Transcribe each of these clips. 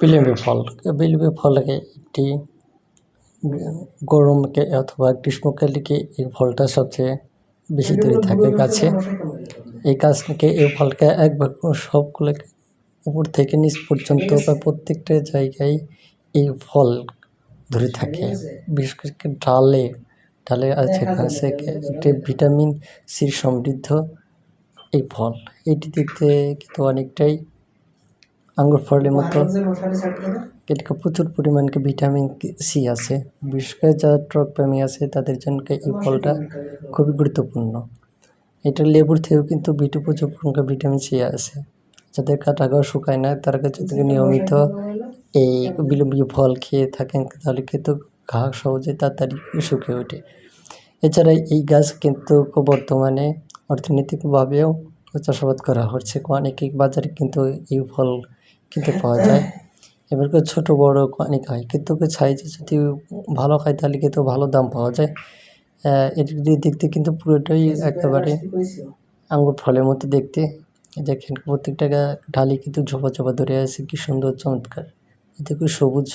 বিলম্বী ফল বিলম্বী ফলকে একটি গরমকে অথবা গ্রীষ্মকালে কি এই ফলটা সবচেয়ে বেশি দূরে থাকে গাছে এই গাছ। থেকে এই ফলকে একবার সবগুলো উপর থেকে নিচ পর্যন্ত বা প্রত্যেকটা জায়গায় এই ফল ধরে থাকে। বিশেষ করে ডালে ডালে আছে গাছে একটি ভিটামিন সি সমৃদ্ধ এই ফল। এটি দেখতে কিন্তু অনেকটাই আঙ্গুর ফলের মতো এটিতে প্রচুর পরিমাণকে ভিটামিন সি আছে। বিশেষ করে যারা টক প্রেমী আছে তাদের জন্য এই ফলটা খুবই গুরুত্বপূর্ণ। এটা লেবুর থেকেও কিন্তু বিটু প্রচুর পরিমাণে ভিটামিন সি আছে। যাদের কাটাগাও শুকায় না তারা কাছে যদি নিয়মিত এই বিলম্বী ফল খেয়ে থাকেন তাহলে কিন্তু ঘা সহজে তাড়াতাড়ি শুকিয়ে ওঠে। এছাড়া এই গাছ কিন্তু বর্তমানে অর্থনৈতিকভাবেও চাষাবাদ করা হচ্ছে। অনেকে বাজারে কিন্তু এই ফল কিনতে পাওয়া যায়। এবার করে ছোটো বড়ো অনেক হয়। কিন্তু সাইজে যদি ভালো হয় তাহলে কিন্তু ভালো দাম পাওয়া যায়। এটি দেখতে কিন্তু পুরোটাই একেবারে আঙ্গুর ফলের মতো দেখতে। দেখেন প্রত্যেকটা ঢালি কিন্তু ঝোপা ঝোপা ধরে আছে। কি সুন্দর চমৎকার। এতে খুব সবুজ।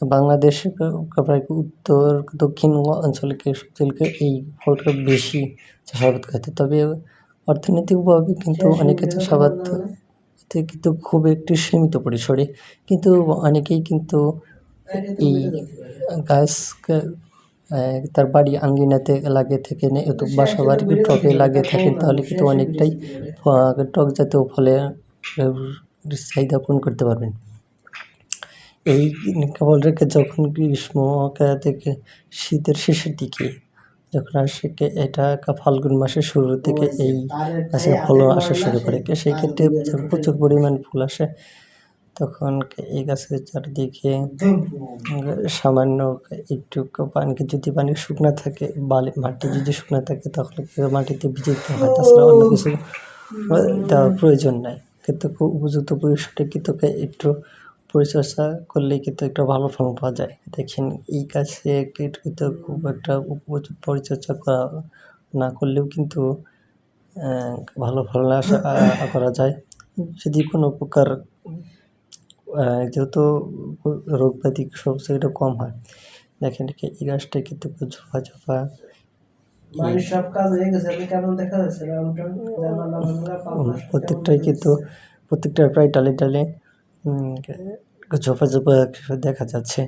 বাংলাদেশে প্রায় উত্তর দক্ষিণ অঞ্চলকে অঞ্চলকে এই ফলটা বেশি চাষাবাদ করতে। তবে অর্থনৈতিকভাবে কিন্তু অনেকে চাষাবাদ কিন্তু খুব একটি সীমিত পরিসরে। কিন্তু অনেকেই কিন্তু এই গাছ তার বাড়ি আঙ্গিনাতে লাগিয়ে থেকে বাসা বাড়ির টবে লাগিয়ে থাকেন তাহলে কিন্তু অনেকটাই টক জাতীয় ফলে চাহিদা পূরণ করতে পারবেন। এই কেবল রেখে যখন গ্রীষ্মকাল থেকে শীতের শেষের দিকে যখন আসে এটা ফাল্গুন মাসের শুরুর দিকে এই গাছের ফল আসা শুরু করে। সেই ক্ষেত্রে প্রচুর পরিমাণ ফুল আসে। তখন এই গাছের চারিদিকে সামান্য একটু পানি যদি পানি শুকনা থাকে বালি মাটি যদি শুকনা থাকে তাহলে মাটিতে ভিজে দিতে হয় তাছাড়া অন্য কিছু দেওয়ার প্রয়োজন নাই। কিন্তু খুব উপযুক্ত পরিবেশটা কিন্তু একটু পরিচর্যা করলে কিন্তু একটা ভালো ফল পাওয়া যায়। দেখেন এই গাছে কিন্তু খুব একটা পরিচর্যা করা না করলেও কিন্তু ভালো ফল আশা করা যায়। যদি কোনো প্রকার যেহেতু রোগ ব্যাধি সব সেটা কম হয়। দেখেন এই গাছটা কিন্তু ঝোপা ঝোপা। প্রত্যেকটাই কিন্তু প্রত্যেকটা প্রায় ডালে ডালে ঝোপা ঝোপা দেখা যাচ্ছে।